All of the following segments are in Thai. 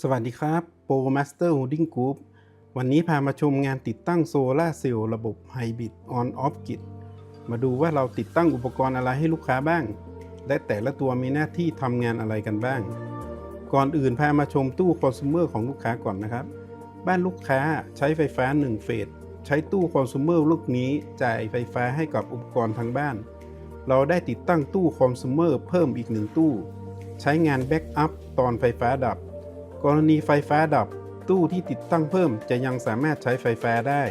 สวัสดีครับ Pro Master Holding Group วันนี้พามาชมงานติดตั้งโซลาร์เซลล์ระบบไฮบริดออนออฟกิจมาดูว่าเราติดตั้งอุปกรณ์อะไรให้ลูกค้าบ้าง และแต่ละตัวมีหน้าที่ทำงานอะไรกันบ้าง ก่อนอื่นพามาชมตู้คอน sumer ของลูกค้าก่อนนะครับ บ้านลูกค้าใช้ไฟฟ้า 1 เฟส ใช้ตู้คอน sumer ลูกนี้จ่ายไฟฟ้าให้กับอุปกรณ์ทางบ้าน เราได้ติดตั้งตู้คอน sumer เพิ่มอีกหนึ่งตู้ ใช้งานแบ็กอัพตอนไฟฟ้าดับ กรณีไฟฟ้าดับ ตู้ที่ติดตั้งเพิ่มจะยังสามารถใช้ไฟฟ้าได้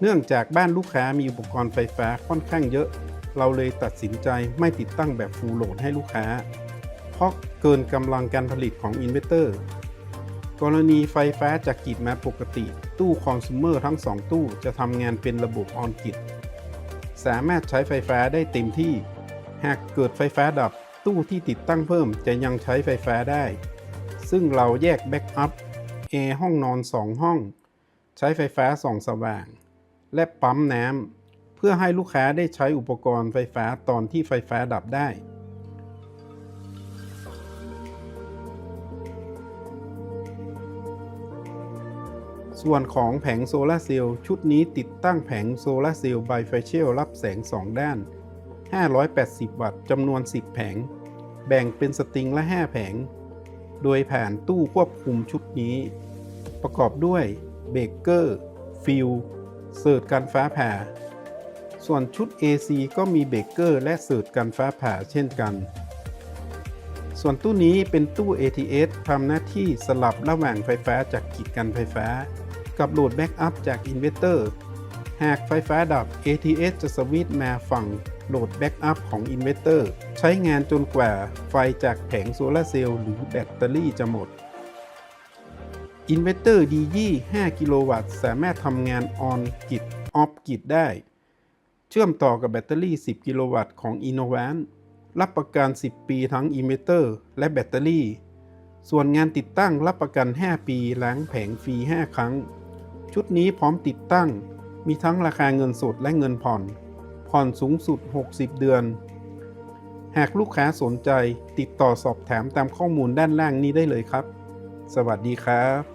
เนื่องจากบ้านลูกค้ามีอุปกรณ์ไฟฟ้าค่อนข้างเยอะ เราเลยตัดสินใจไม่ติดตั้งแบบฟูลโหลดให้ลูกค้า เพราะเกินกำลังการผลิตของอินเวอร์เตอร์ กรณีไฟฟ้าจากกิดมาปกติ ตู้คอน sumer ทั้ง 2 ตู้จะทำงานเป็นระบบออนกิดสามารถใช้ไฟฟ้าได้เต็มที่ หากเกิดไฟฟ้าดับตู้ที่ติดตั้งเพิ่มจะยังใช้ไฟฟ้าได้ ซึ่งเราแยกแบ็กอัพแอร์ห้องนอน 2 ห้อง ใช้ไฟฟ้าส่องสว่าง และปั๊มน้ำเพื่อให้ลูกค้าได้ใช้อุปกรณ์ไฟฟ้าตอนที่ไฟฟ้าดับได้ส่วนของแผงโซลาเซลล์ชุดนี้ติดตั้งแผงโซลาเซลล์ไบไฟเชลรับแสง 2 ด้าน 580 วัตต์จำนวน 10 แผง แบ่งเป็นสตริงละ 5 แผง โดยผ่านตู้ควบคุมชุดนี้ ประกอบด้วยเบรกเกอร์ ฟิลเสิร์ตกันฟ้าผ่า ส่วนชุด AC ก็มีเบรกเกอร์และเสิร์ตกันฟ้าผ่าเช่นกัน ส่วนตู้นี้เป็นตู้ ATS ทำหน้าที่สลับระหว่างไฟฟ้าจากกิจกันไฟฟ้า กับโหลดแบ็กอัพจากอินเวอร์เตอร์ หากไฟฟ้าดับ ATS จะสวิตช์มาฝั่งโหลดแบ็กอัพของอินเวอร์เตอร์ใช้งานจนกว่าไฟจากแผงโซลาเซลล์หรือแบตเตอรี่จะหมดอินเวอร์เตอร์ DG 5กิโลวัตต์ สามารถทำงานออนกิดออฟกิดได้ เชื่อมต่อกับแบตเตอรี่ 10 กิโลวัตต์ของ i n n o v a n รับประกัน 10 ปีทั้งอินเวอร์เตอร์และแบตเตอรี่ ส่วนงานติดตั้งรับประกัน 5 ปีล้างแผงฟรี 5 ครั้ง ชุดนี้พร้อมติดตั้ง มีทั้งราคาเงินสดและเงินผ่อน ผ่อนสูงสุด 60 เดือน หากลูกค้าสนใจติดต่อสอบถามตามข้อมูลด้านล่างนี้ได้เลยครับ สวัสดีครับ